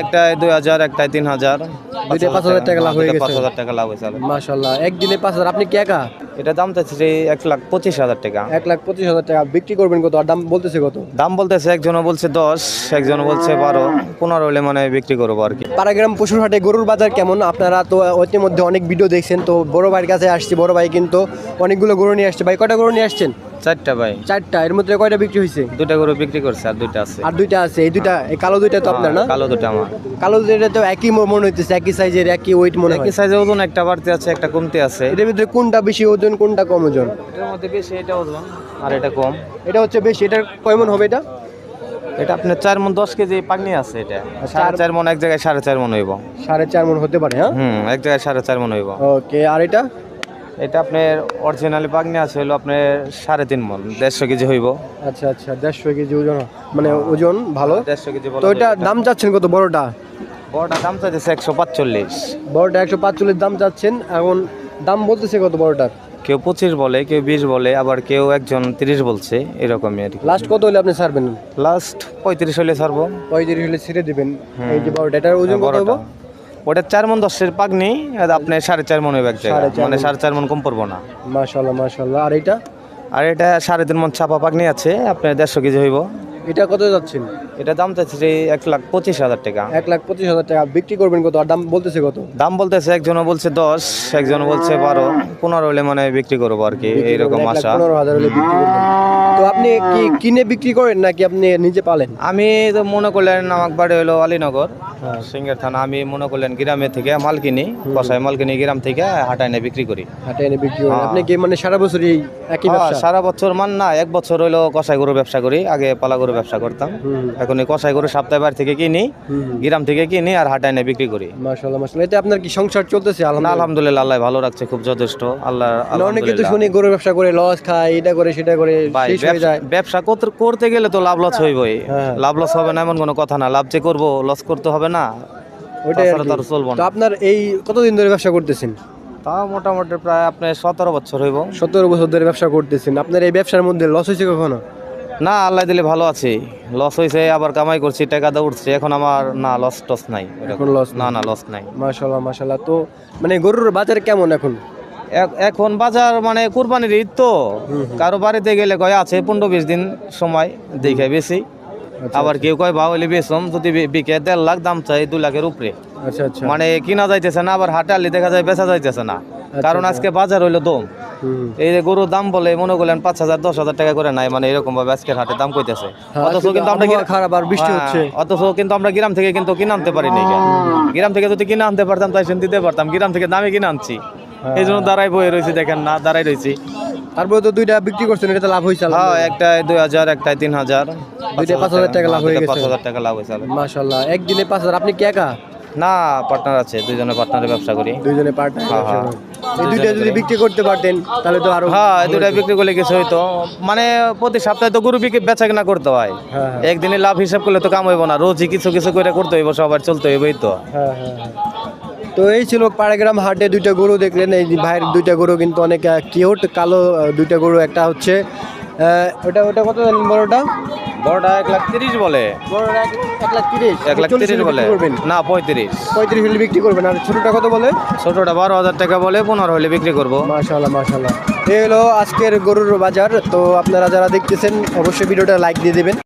একটায় দুই হাজার একটায় তিন হাজার। দুইটায় পাঁচ হাজার টাকা লাভ হয়ে গেছে। পাঁচ হাজার টাকা লাভ হয়েছে মাশাল্লাহ একদিনে পাঁচ হাজার। আপনি কি একা? এটা দাম চাইছে যে এক লাখ পঁচিশ হাজার টাকা। এক লাখ পঁচিশ হাজার টাকা। বিক্রি করবেন কত? আর দাম বলতেছে কত? দাম বলতেছে একজন বলছে দশ একজন বলছে বারো। পনেরো হলে মানে বিক্রি করব আর কি। পাড়াগ্রাম পশুর হাটে গরুর বাজার কেমন? আপনারা তো ইতিমধ্যে অনেক ভিডিও দেখছেন। তো বড় ভাইয়ের কাছে আসছি। বড় ভাই কিন্তু অনেকগুলো গরু নিয়ে আসছে। ভাই কটা গরু নিয়ে আসছেন? চারটা ভাই। চারটা এর মধ্যে কয়টা বিক্রি হয়েছে দুটা গরু বিক্রি করছে আর দুইটা আছে। আর দুইটা আছে এই দুইটা এই কালো দুইটা তো আপনার না? হ্যাঁ, কালো দুটা আমার। কালো দুইটা তো একই মনে হইতেছে একই সাইজের একই ওয়েট মনে একই সাইজে ওজন একটা বাড়তি আছে একটা কমতি আছে। এটার ভিতরে কোনটা বেশি ওজন কোনটা কম ওজন? এটার মধ্যে বেশি এটা ওজন আর এটা কম। এটা হচ্ছে বেশি এটার কয় মন হবে এটা? এটা আপনার চার মন দশ কেজি পাগনি আছে এটা। সাড়ে চার মন এক জায়গায় সাড়ে চার মন হইব। সাড়ে চার মন হতে পারে হ্যাঁ? হুম এক জায়গায় সাড়ে চার মন হইব। ওকে আর এটা? এটা আপনার অরিজিনালি পাগনি আছে হলো আপনার সাড়ে তিন মন দেড়শো কেজি হইব। আচ্ছা আচ্ছা দেড়শো কেজি ওজন মানে ওজন ভালো। দেড়শো কেজি তো এটা দাম চাচ্ছেন কত বড়টা? বড়টা দাম চাইতেছে একশো পাঁচচল্লিশ। বড়টা একশো পাঁচচল্লিশ দাম চাচ্ছেন এখন দাম বলতেছে কত বড়টার? কেউ পঁচিশ বলে কেউ বিশ বলে আবার কেউ একজন তিরিশ বলছে এরকমই আর কি। লাস্ট কত হলে আপনি ছাড়বেন? লাস্ট পঁয়ত্রিশ হলে ছাড়বো। পঁয়ত্রিশ হলে ছেড়ে দিবেন এই যে বড়টা এটার ওজন কত হব ওটা চার মন দশের পাগনি নেই আপনার সাড়ে চার মন এক জায়গায়। মানে সাড়ে চার মন কম পড়ব না। মাশাল্লাহ মাশাল্লাহ আর এটা? আর এটা সাড়ে তিন মন চাপা পাগনি আছে আপনার দেড়শো কেজি হইব। এটা কত যাচ্ছেন? এটা দাম চাইছে যে এক লাখ পঁচিশ হাজার টাকা। এক লাখ পঁচিশ হাজার টাকা। বিক্রি করবেন কত? আর দাম বলতেছে কত? দাম বলতেছে একজন বলছে দশ একজন বলছে বারো। পনেরো হলে মানে বিক্রি করব আর কি এইরকম আশা। পনেরো হাজার হলে বিক্রি করবেন। তো আপনি কি কিনে বিক্রি করেন নাকি আপনি নিজে পালেন? আমি তো মনে করলেন আমার বাড়ি হলো আলীনগর। সিঙ্গের থানা আমি মনে করলেন গ্রামে থেকে মাল কিনি কষাই মাল কিনি গ্রাম থেকে হাটায় বিক্রি করি। এনে বিক্রি করেন। হ্যাঁ। আপনি কি মানে সারা বছরই একই হ্যাঁ, ব্যবসা? সারা বছর মান না এক বছর হইল কষাই গরু ব্যবসা করি আগে পালা গরু ব্যবসা করতাম। এখন এই কষাই গরু সপ্তাহে বাড়ি থেকে কিনি গ্রাম থেকে কিনি আর হাটায় নিয়ে বিক্রি করি। এতে আপনার কি সংসার চলতেছে? আলহামদুলিল্লাহ। আলহামদুলিল্লাহ আল্লাহ ভালো রাখছে খুব যথেষ্ট। আল্লাহ অনেকে তো শুনি গরু ব্যবসা করে লস খায় এটা করে সেটা করে শেষ হয়ে ব্যবসা- যায়। ব্যবসা করতে করতে গেলে তো লাভ লস হইবই। হ্যাঁ। লাভ লস হবে না এমন কোনো কথা না। লাভ যে করব লস করতে হবে না। ওইটাই আর তাছাড়া কি। তো চলবো তো না আপনার এই কতদিন ধরে ব্যবসা করতেছেন? তা মোটামুটি প্রায় আপনার সতেরো বছর হইব। সতেরো বছর ধরে ব্যবসা করতেছেন। আপনার এই ব্যবসার মধ্যে লস হয়েছে কখনো? না আল্লাহ দিলে ভালো আছি। লস হয়েছে আবার কামাই করছি টাকা দা উঠছে। এখন আমার না লস টস নাই। এখন লস না না লস নাই। মাশাল্লাহ মাশাল্লাহ তো মানে গরুর বাজার কেমন এখন? এ- এখন বাজার মানে কুরবানির ঈদ তো। কারও বাড়িতে গেলে কয় আছে পনেরো বিশ দিন সময় দেখে বেশি। আবার কেউ কয় বাউলি বেসম যদি বিকে দেড় লাখ দাম চাই দু লাখের উপরে। আচ্ছা আচ্ছা। মানে কিনা যাইতেছে না আবার হাটে আলি দেখা যায় বেচা যাইতেছে না। কারণ আজকে বাজার হইল দম। এই যে গরুর দাম বলে মনে করলেন পাঁচ হাজার দশ হাজার টাকা করে নাই মানে এরকম ভাবে আজকের হাটে দাম কইতেছে। হ্যাঁ, অথচ কিন্তু আমরা খারাপ আর বৃষ্টি হ্যাঁ, হচ্ছে। অথচ কিন্তু আমরা গ্রাম থেকে কিন্তু কিনে আনতে পারি নাই গ্রাম থেকে যদি কিনে আনতে পারতাম তাই দিতে পারতাম। গ্রাম থেকে দামে কিনে আনছি। হ্যাঁ। এই জন্য দাঁড়াই বয়ে রয়েছি দেখেন না দাঁড়াই রয়েছি তারপরে তো দুইটা বিক্রি করছেন এটা তো লাভ হয়েছে হ্যাঁ একটায় দুই হাজার একটায় তিন হাজার। দুইটায় পাঁচ হাজার টাকা লাভ হয়ে দুইটায় পাঁচ গেছে। হাজার টাকা লাভ হয়েছে মাশাল্লাহ একদিনে পাঁচ হাজার। আপনি কি একা? না পার্টনার আছে দুইজনে পার্টনারে ব্যবসা করি। দুইজনে পার্টনার হ্যাঁ, হ্যাঁ। এই দুইটা যদি বিক্রি করতে পারতেন তাহলে তো আরও হ্যাঁ দুটাই বিক্রি করলে কিছু হইতো। মানে প্রতি সপ্তাহে তো গরু বিক্রি বেচা কেনা করতে হয়। হ্যাঁ একদিনে লাভ হিসাব করলে তো কাম হইব না। রোজই কিছু কিছু করে করতে হইব সবার চলতে হইব তো। হ্যাঁ হ্যাঁ। তো এই ছিল পাড়াগ্রাম হাটে দুইটা গরু দেখলেন। এই ভাইয়ের দুইটা গরু কিন্তু অনেক কিউট কালো দুইটা গরু একটা হচ্ছে ওটা ওটা কত জানেন বড়টা? বড়টা এক লাখ তিরিশ বলে। বড়টা এক লাখ তিরিশ। এক লাখ তিরিশ বলে। না পঁয়ত্রিশ। পঁয়ত্রিশ হলে বিক্রি করবেন। আর ছোটটা কত বলে? ছোটটা বারো হাজার টাকা বলে পনেরো হলে বিক্রি করব। মাশাল্লাহ মাশাল্লাহ এই হলো আজকের গরুর বাজার। তো আপনারা যারা দেখতেছেন অবশ্যই ভিডিওটা লাইক দিয়ে দেবেন।